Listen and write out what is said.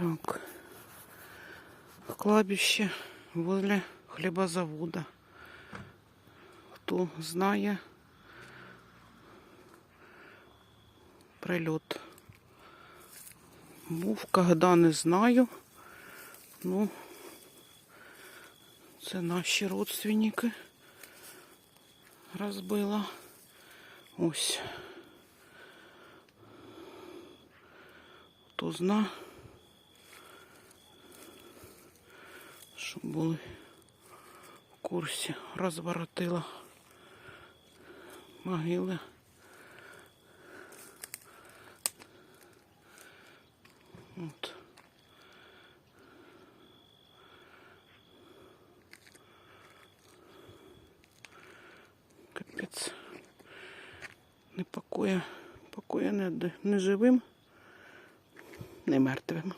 Так. Кладбище возле хлібозавода. Хто знає прильот. Був, когда не знаю. Ну, це наші родственники розбила. Ось. Хто зна, щоб були в курсі, розворотила могили. От. Капець. Не покоя, покоя не, не живим, не мертвим.